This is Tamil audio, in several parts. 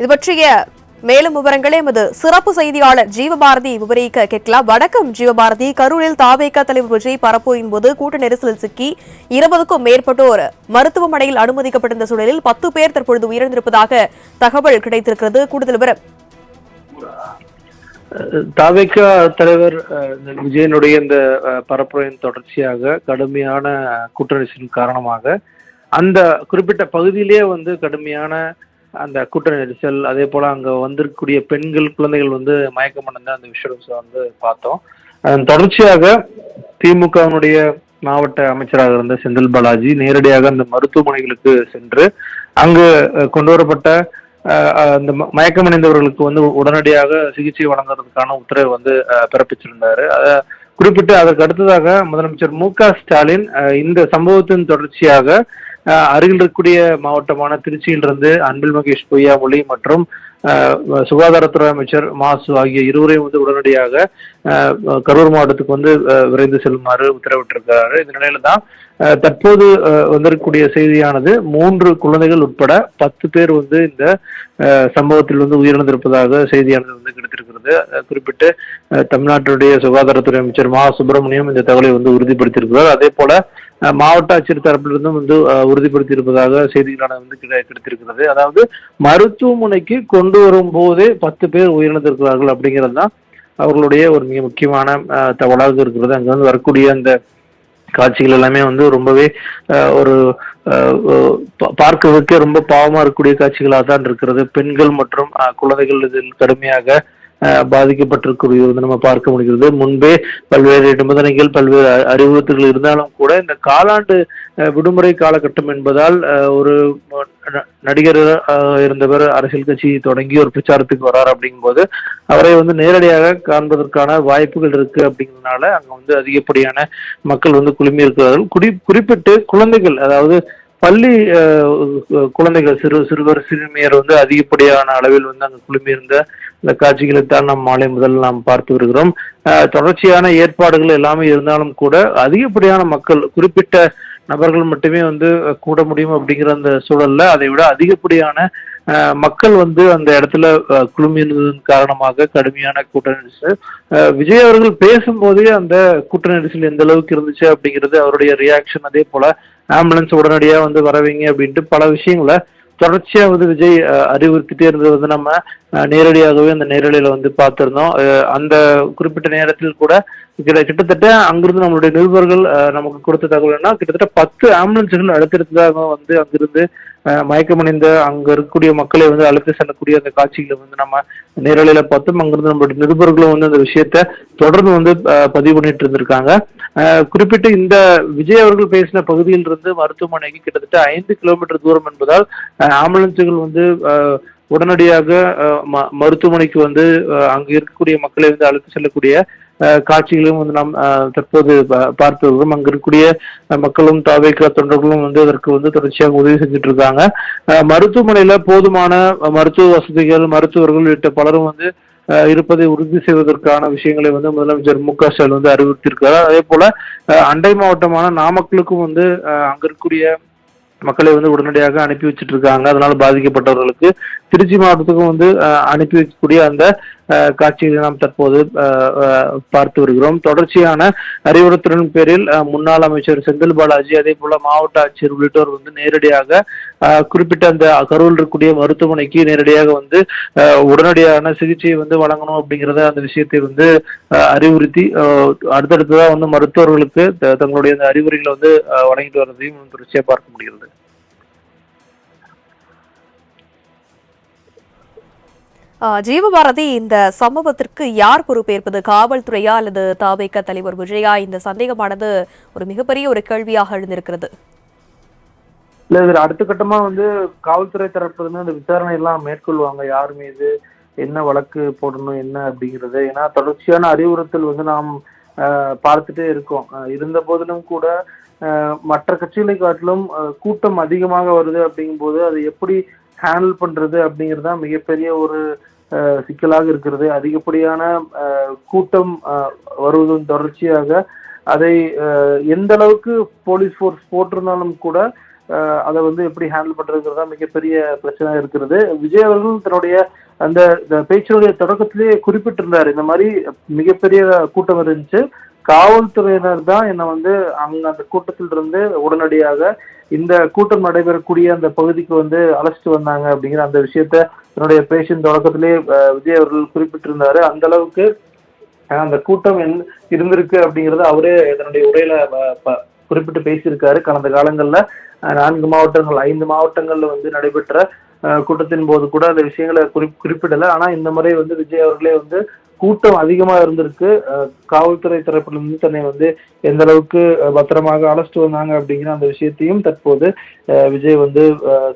இது பற்றிய மேலும் விவரங்களை எமது சிறப்பு செய்தியாளர் ஜீவபாரதி விவரிக்க கேட்கலாம். வணக்கம் ஜீவபாரதி. கரூரில் தாவேக தலைவர் விஜய் பரப்புரையின் போது கூட்ட நெரிசலில் சிக்கி இருபதுக்கும் மேற்பட்டோர் மருத்துவமனையில் அனுமதிக்கப்பட்டிருந்த சூழலில் பத்து பேர் தற்பொழுது உயிரிழந்திருப்பதாக தகவல் கிடைத்திருக்கிறது. கூடுதல் விவரம். தாவேக்கா தலைவர் அஹ், விஜயனுடைய இந்த அஹ், பரப்புரையின் தொடர்ச்சியாக கடுமையான கூட்ட நெரிசலின் காரணமாக அந்த குறிப்பிட்ட பகுதியிலேயே வந்து கடுமையான அந்த கூட்ட நெரிசல் அதே போல அங்க வந்திருக்கக்கூடிய பெண்கள் குழந்தைகள் வந்து மயக்கம் அடைந்த அந்த விஷயத்தை வந்து பார்த்தோம். அதன் தொடர்ச்சியாக திமுகவினுடைய மாவட்ட அமைச்சராக இருந்த செந்தில் பாலாஜி நேரடியாக அந்த மருத்துவமனைகளுக்கு சென்று அங்கு கொண்டு வரப்பட்ட அந்த ம- மயக்கமடைந்தவர்களுக்கு வந்து உடனடியாக சிகிச்சை வழங்குறதுக்கான உத்தரவை வந்து பிறப்பிச்சிருந்தாரு. அதை குறிப்பிட்டு அதற்கு அடுத்ததாக முதலமைச்சர் மு க ஸ்டாலின் இந்த சம்பவத்தின் தொடர்ச்சியாக அருகில் இருக்கக்கூடிய மாவட்டமான திருச்சியிலிருந்து அன்பில் மகேஷ் பொய்யாமொழி மற்றும் சுகாதாரத்துறை அமைச்சர் மாசு ஆகிய இருவரையும் வந்து உடனடியாக கரூர் மாவட்டத்துக்கு வந்து விரைந்து செல்லுமாறு உத்தரவிட்டிருக்கிறாரு. இந்த நிலையில தான் தற்போது வந்திருக்கக்கூடிய செய்தியானது மூன்று குழந்தைகள் உட்பட பத்து பேர் வந்து இந்த சம்பவத்தில் வந்து உயிரிழந்திருப்பதாக செய்தியானது வந்து கிடைத்திருக்கிறது. குறிப்பிட்டு அஹ், தமிழ்நாட்டுடைய சுகாதாரத்துறை அமைச்சர் மா. சுப்பிரமணியம் இந்த தகவலை வந்து உறுதிப்படுத்தியிருக்கிறார். அதே போல மாவட்ட ஆட்சியர் தரப்பிலிருந்தும் வந்து உறுதிப்படுத்தி உறுதிப்படுத்தியிருப்பதாக செய்திகளான வந்து கிடை- கிடைத்திருக்கிறது. அதாவது மருத்துவமனைக்கு கொண்டு வரும் போதே பத்து பேர் உயிரிழந்திருக்கிறார்கள் அப்படிங்கிறது தான் அவர்களுடைய ஒரு மிக முக்கியமான தகவலாக இருக்கிறது. அங்க வந்து வரக்கூடிய அந்த காட்சிகள் எல்லாமே வந்து ரொம்பவே ஒரு அஹ், பார்க்கறதுக்கே ரொம்ப பாவமா இருக்கக்கூடிய காட்சிகளாக தான் இருக்கிறது. பெண்கள் மற்றும் குழந்தைகள் இதில் கடுமையாக பாதிக்கப்பட்டிருக்கிறது வந்து நம்ம பார்க்க முடிகிறது. முன்பே பல்வேறு நிபந்தனைகள் பல்வேறு அறிவுறுத்தல்கள் இருந்தாலும் கூட இந்த காலாண்டு விடுமுறை காலகட்டம் என்பதால் ஒரு ந- நடிகர் இருந்தவர் அரசியல் கட்சி தொடங்கி ஒரு பிரச்சாரத்துக்கு வரார் அப்படிங்கும்போது அவரை வந்து நேரடியாக காண்பதற்கான வாய்ப்புகள் இருக்கு அப்படிங்கிறதுனால அங்க வந்து அதிகப்படியான மக்கள் வந்து குழுமி இருக்கிறார்கள். குறி குறிப்பிட்டு குழந்தைகள் அதாவது பள்ளி குழந்தைகள் சிறு சிறுவர் சிறுமியர் வந்து அதிகப்படியான அளவில் வந்து அங்கே குழுமி இருந்த இந்த காட்சிகளை தான் நாம் மாலை முதல் நாம் பார்த்து வருகிறோம். தொடர்ச்சியான ஏற்பாடுகள் எல்லாமே இருந்தாலும் கூட அதிகப்படியான மக்கள் குறிப்பிட்ட நபர்கள் மட்டுமே வந்து கூட முடியும் அப்படிங்கிற அந்த சூழல்ல அதை விட அதிகப்படியான மக்கள் வந்து அந்த இடத்துல குழுமியிருந்ததன் காரணமாக கடுமையான கூட்ட நெரிசல். விஜய் அவர்கள் பேசும்போதே அந்த கூட்ட நெரிசல் எந்த அளவுக்கு இருந்துச்சு அப்படிங்கிறது அவருடைய ரியாக்ஷன் அதே போல ஆம்புலன்ஸ் உடனடியா வந்து வரவீங்க அப்படின்ட்டு பல விஷயங்களை தொடர்ச்சியா வந்து விஜய் அறிவுறுத்திட்டே இருந்தது வந்து நம்ம நேரடியாகவே அந்த நேரலையில வந்து பார்த்திருந்தோம். அந்த குறிப்பிட்ட நேரத்தில் கூட கிட்ட- கிட்டத்தட்ட அங்கிருந்து நம்மளுடைய நிருபர்கள் நமக்கு கொடுத்த தகவல் என்ன கிட்டத்தட்ட பத்து ஆம்புலன்ஸ்கள் அடுத்தடுத்ததாக வந்து அங்கிருந்து மயக்கமடைந்த அங்க இருக்கக்கூடிய மக்களை வந்து அழைத்து செல்லக்கூடிய அந்த காட்சிகளை வந்து நம்ம நேரலையில பார்த்தோம். அங்கிருந்து நம்மளுடைய நிருபர்களும் வந்து அந்த விஷயத்த தொடர்ந்து வந்து பதிவு பண்ணிட்டு இருந்திருக்காங்க. குறிப்பிட்டு இந்த விஜய் அவர்கள் பேசின பகுதியில் இருந்து மருத்துவமனைக்கு கிட்டத்தட்ட ஐந்து கிலோமீட்டர் தூரம் என்பதால் ஆம்புலன்ஸுகள் வந்து உடனடியாக மருத்துவமனைக்கு வந்து அங்கு இருக்கக்கூடிய மக்களை வந்து அழைத்து செல்லக்கூடிய காட்சிகளும் வந்து நாம் தற்போது பா- பார்த்து வருகிறோம் அங்க இருக்கக்கூடிய மக்களும் தாவேக்கா தொண்டர்களும் வந்து அதற்கு வந்து தொடர்ச்சியாக உதவி செஞ்சுட்டு இருக்காங்க மருத்துவமனையில போதுமான மருத்துவ வசதிகள் மருத்துவர்கள் உள்ளிட்ட பலரும் வந்து இருப்பதை உறுதி செய்வதற்கான விஷயங்களை வந்து முதலமைச்சர் மு க ஸ்டாலின் வந்து அறிவுறுத்தியிருக்கிறார் அதே போல அண்டை மாவட்டமான நாமக்கலுக்கும் வந்து அங்க இருக்கக்கூடிய மக்களை வந்து உடனடியாக அனுப்பி வச்சிட்டு இருக்காங்க அதனால பாதிக்கப்பட்டவர்களுக்கு திருச்சி மாவட்டத்துக்கும் வந்து அனுப்பி வைக்கக்கூடிய அந்த காட்சிகளை நாம் தற்போது பார்த்து வருகிறோம். தொடர்ச்சியான அறிவுறுத்தலின் பேரில் முன்னாள் அமைச்சர் செந்தில் பாலாஜி அதே போல மாவட்ட ஆட்சியர் உள்ளிட்டோர் வந்து நேரடியாக குறிப்பிட்ட அந்த கரூரில் இருக்கக்கூடிய மருத்துவமனைக்கு நேரடியாக வந்து உடனடியான சிகிச்சை வந்து வழங்கணும் அப்படிங்கிறத அந்த விஷயத்தை வந்து அறிவுறுத்தி அடுத்தடுத்ததாக வந்து மருத்துவர்களுக்கு த- தங்களுடைய அந்த அறிவுரைகளை வந்து வழங்கிட்டு வர்றதையும் தொடர்ச்சியா பார்க்க முடிகிறது. ஜீவபாரதி இந்த சம்பவத்திற்கு யார் பொறுப்பேற்பது? காவல்துறையா அல்லது தாபேக்க தலைவர் விஜயா? இந்த சந்தேகமானது ஒரு மிகப்பெரிய ஒரு கேள்வியாக எழுந்திருக்கிறது. இல்ல இதுல அடுத்த கட்டமா வந்து காவல்துறை தரப்புல அந்த விசாரணை எல்லாம் மேற்கொள்வாங்க. யார் மீது என்ன வழக்கு போடணும் என்ன அப்படிங்கிறது. ஏன்னா தொடர்ச்சியான அறிவுறுத்தல் வந்து நாம் பார்த்துட்டே இருக்கோம். இருந்த போதிலும் கூட மற்ற கட்சிகளை காட்டிலும் கூட்டம் அதிகமாக வருது அப்படிங்கும்போது அது எப்படி ஹேண்டில் பண்ணுறது அப்படிங்கிறது தான் மிகப்பெரிய ஒரு சிக்கலாக இருக்கிறது. அதிகப்படியான கூட்டம் வருவதும் தொடர்ச்சியாக அதை எந்த அளவுக்கு போலீஸ் ஃபோர்ஸ் போட்டிருந்தாலும் கூட அதை வந்து எப்படி ஹேண்டில் பண்ணுறதுங்கிறது தான் மிகப்பெரிய பிரச்சனை இருக்கிறது. விஜய் அவர்கள் தன்னுடைய அந்த பேச்சினுடைய தொடக்கத்திலேயே குறிப்பிட்டிருந்தார். இந்த மாதிரி மிகப்பெரிய கூட்டம் இருந்துச்சு. காவல்துறையினர் தான் என்னை வந்து அங்க அந்த கூட்டத்தில் இருந்து உடனடியாக இந்த கூட்டம் நடைபெறக்கூடிய அந்த பகுதிக்கு வந்து அழைச்சிட்டு வந்தாங்க அப்படிங்கிற அந்த விஷயத்த என்னுடைய பேச்சின் தொடக்கத்திலே விஜய் அவர்கள் குறிப்பிட்டிருந்தாரு. அந்த அளவுக்கு அந்த கூட்டம் இருந்திருக்கு அப்படிங்கறத அவரே தன்னுடைய உரையில ப- குறிப்பிட்டு பேசியிருக்காரு. கடந்த காலங்கள்ல நான்கு மாவட்டங்கள் ஐந்து மாவட்டங்கள்ல வந்து நடைபெற்ற கூட்டத்தின் போது கூட அந்த விஷயங்களை குறி குறிப்பிடல. ஆனா இந்த முறை வந்து விஜய் அவர்களே வந்து கூட்டம் அதிகமா இருந்திருக்கு. காவல்துறை தரப்புல இருந்து தன்னை வந்து எந்த அளவுக்கு பத்திரமாக அழைச்சிட்டு வந்தாங்க அப்படிங்கிற அந்த விஷயத்தையும் தற்போது விஜய் வந்து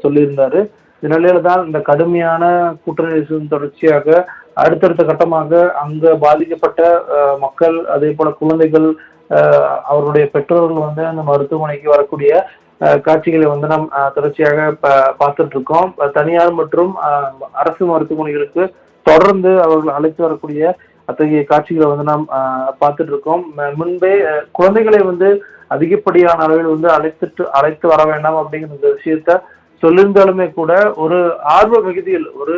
சொல்லியிருந்தாரு. இந்த தான் இந்த கடுமையான கூட்ட நெரிசலின் தொடர்ச்சியாக அடுத்தடுத்த கட்டமாக அங்க பாதிக்கப்பட்ட மக்கள் அதே போல குழந்தைகள் அவருடைய பெற்றோர்கள் வந்து அந்த மருத்துவமனைக்கு வரக்கூடிய காட்சிகளை வந்து நாம் தொடர்ச்சியாக பார்த்துட்டு இருக்கோம். தனியார் மற்றும் அரசு மருத்துவமனைகளுக்கு தொடர்ந்து அவர்கள் அழைத்து வரக்கூடிய அத்தகைய காட்சிகளை வந்து நாம் பார்த்துட்டு இருக்கோம் முன்பே குழந்தைகளை வந்து அதிகப்படியான அளவில் வந்து அழைத்துட்டு அழைத்து வர வேண்டாம் அப்படிங்கிற இந்த விஷயத்த சொல்லியிருந்தாலுமே கூட ஒரு ஆர்வ மிகுதியில் ஒரு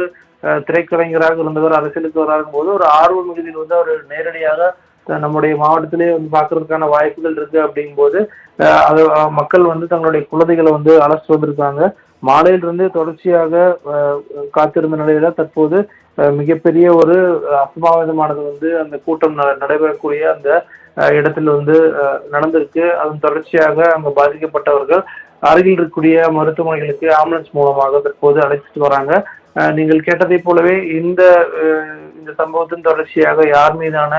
திரைக்கலைஞராக இருந்தவர் அரசியலுக்கு வராகும் போது ஒரு ஆர்வ மிகுதியில் வந்து அவர் நேரடியாக நம்முடைய மாவட்டத்திலே வந்து பார்க்கறதுக்கான வாய்ப்புகள் இருக்கு அப்படிங்கும்போது அது மக்கள் வந்து தங்களுடைய குழந்தைகளை வந்து அழைச்சிட்டு வந்திருக்காங்க. மாலையிலிருந்து தொடர்ச்சியாக காத்திருந்த நிலையில தற்போது மிகப்பெரிய ஒரு அஹ், அசம்பாவிதமானது வந்து அந்த கூட்டம் ந- நடைபெறக்கூடிய அந்த இடத்துல வந்து நடந்திருக்கு. அதன் தொடர்ச்சியாக அங்க பாதிக்கப்பட்டவர்கள் அருகில் இருக்கக்கூடிய மருத்துவமனைகளுக்கு ஆம்புலன்ஸ் மூலமாக தற்போது அழைச்சிட்டு வராங்க. நீங்கள் கேட்டதை போலவே இந்த இந்த சம்பவத்தின் தொடர்ச்சியாக யார் மீதான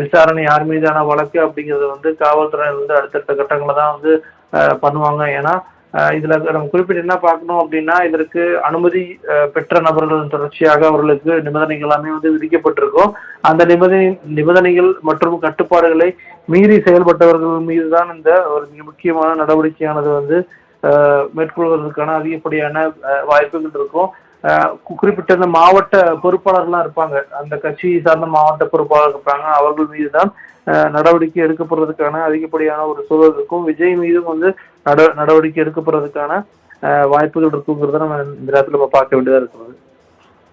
விசாரணை யார் மீதான வழக்கு அப்படிங்கிறது வந்து காவல்துறை வந்து அடுத்தடுத்த கட்டங்களை தான் வந்து பண்ணுவாங்க. ஏன்னா இதில் இதுல நம்ம குறிப்பிட்டு என்ன பார்க்கணும் அப்படின்னா இதற்கு அனுமதி பெற்ற நபர்கள் தொடர்ச்சியாக அவர்களுக்கு நிபந்தனைகள் எல்லாமே வந்து விதிக்கப்பட்டிருக்கும். அந்த நிபந்தனை நிபந்தனைகள் மற்றும் கட்டுப்பாடுகளை மீறி செயல்பட்டவர்கள் மீது தான் இந்த ஒரு மிக முக்கியமான நடவடிக்கையானது வந்து மேற்கொள்வதற்கான அதிகப்படியான வாய்ப்புகள் இருக்கும். குறிப்பிட்ட இந்த மாவட்ட பொறுப்பாளர்லாம் இருப்பாங்க. அந்த கட்சி சார்ந்த மாவட்ட பொறுப்பாளர் இருப்பாங்க. அவர்கள் மீது தான் நடவடிக்கை எடுக்கப்படுறதுக்கான அதிகப்படியான ஒரு சூழல் இருக்கும். விஜய் மீதும் வந்து நட நடவடிக்கை எடுக்கப்படுறதுக்கான அஹ், வாய்ப்புகள் இருக்குங்கிறத நம்ம இந்த நேரத்தில் நம்ம பார்க்க வேண்டியதாக இருக்கிறது.